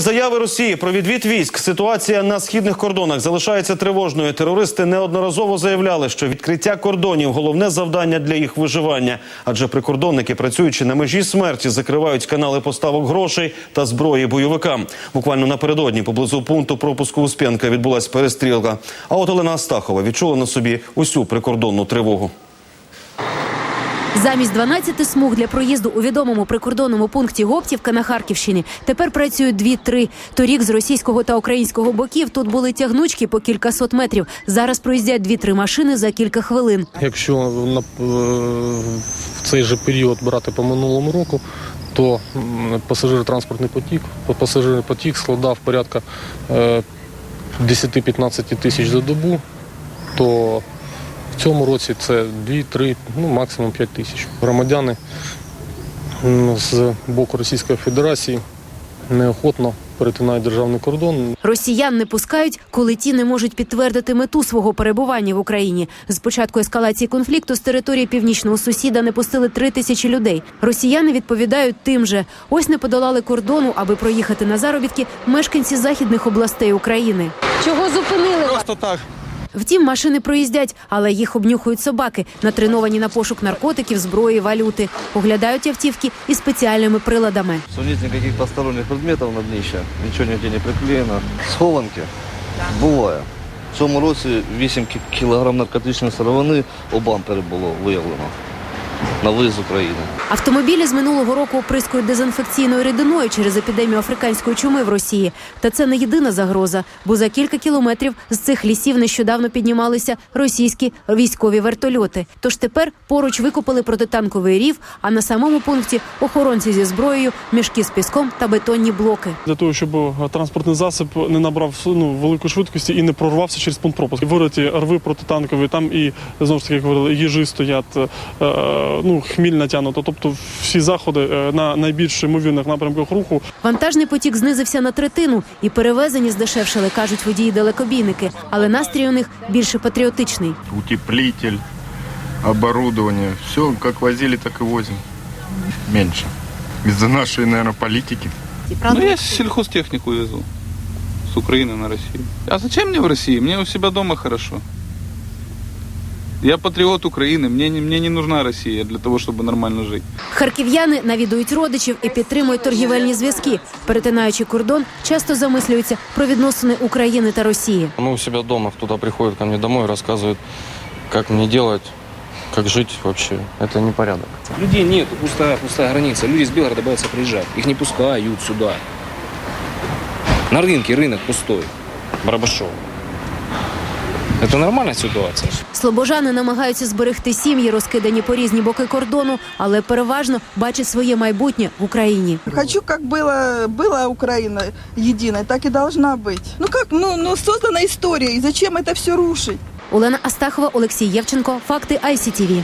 Заяви Росії про відвід військ. Ситуація на східних кордонах залишається тривожною. Терористи неодноразово заявляли, що відкриття кордонів головне завдання для їх виживання. Адже прикордонники, працюючи на межі смерті, закривають канали поставок грошей та зброї бойовикам. Буквально напередодні поблизу пункту пропуску Успенка відбулась перестрілка. А от Олена Астахова відчула на собі усю прикордонну тривогу. Замість 12 смуг для проїзду у відомому прикордонному пункті Гоптівка на Харківщині тепер працюють дві-три. Торік з російського та українського боків тут були тягнучки по кількасот метрів. Зараз проїздять дві-три машини за кілька хвилин. Якщо на, е, в цей же період брати по минулому року, то пасажиротранспортний потік, пасажирний потік складав порядка е, 10-15 тисяч за добу, то в цьому році це 2-3, ну максимум 5 тисяч. Громадяни з боку Російської Федерації неохотно перетинають державний кордон. Росіян не пускають, коли ті не можуть підтвердити мету свого перебування в Україні. З початку ескалації конфлікту з території північного сусіда не пустили три тисячі людей. Росіяни відповідають тим же. Ось не подолали кордону, аби проїхати на заробітки мешканці західних областей України. Чого зупинили? Просто так. Втім, машини проїздять, але їх обнюхують собаки, натреновані на пошук наркотиків, зброї, валюти. Оглядають автівки і спеціальними приладами. Что ніяких посторонніх предметів на дніща, нічого ніде не приклеєно. Схованки буває. В цьому році 8 кі- кілограм наркотичної сировини у бампері було виявлено на виїзд з України. Автомобілі з минулого року оприскують дезінфекційною рідиною через епідемію африканської чуми в Росії. Та це не єдина загроза, бо за кілька кілометрів з цих лісів нещодавно піднімалися російські військові вертольоти. Тож тепер поруч викопали протитанковий рів, а на самому пункті охоронці зі зброєю, мішки з піском та бетонні блоки. для того, щоб е, транспортний засіб не набрав ну, великої швидкості і не прорвався через пункт пропуску. Вириті рви протитанкові, там і знову ж таки як говорили, їжі стоять, е, ну хміль натягнуто. Тобто всі заходи е, на найбільш ймовірних напрямках руху Вантажний потік знизився на третину, і перевезення здешевшали, кажуть водії далекобійники. Але настрій у них більше патріотичний. Утеплитель, оборудование. Все, как возили, так и возим. Меньше. Из-за нашей, наверное, политики. Ну, я сельхозтехнику везу. С Украины на Россию. А зачем мне в России? Мне у себя дома хорошо. Я патриот Украины, мне не, мне не нужна Россия для того, чтобы нормально жить. Харків'яни навідують родичів і підтримують торгівельні зв'язки. Перетинаючи кордон, часто замислюються про відносини України та Росії. Мы у себя дома, кто-то приходит ко мне домой и рассказывает, как мне делать, как жить вообще. Это непорядок. Людей нет, пустая, пустая граница. Люди с Белгорода боятся приезжать. Их не пускают сюда. На рынке рынок пустой. Барабашов. Это нормальная ситуация. Слобожани намагаються зберегти сім'ї, розкидані по різні боки кордону, але переважно бачать своє майбутнє в Україні. Хочу, как было, была Украина единой, так и должна быть. Ну как, ну, ну создана история, и зачем это все рушить? Олена Астахова, Олексій Євченко. Факти ICTV.